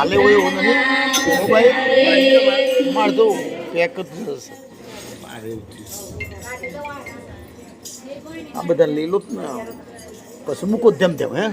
એવું એવું નહીં મોબાઈલ માર તો પેક જ થશે આ બધા લીલું જ ને પછી મૂકો તેમ તેમ હે?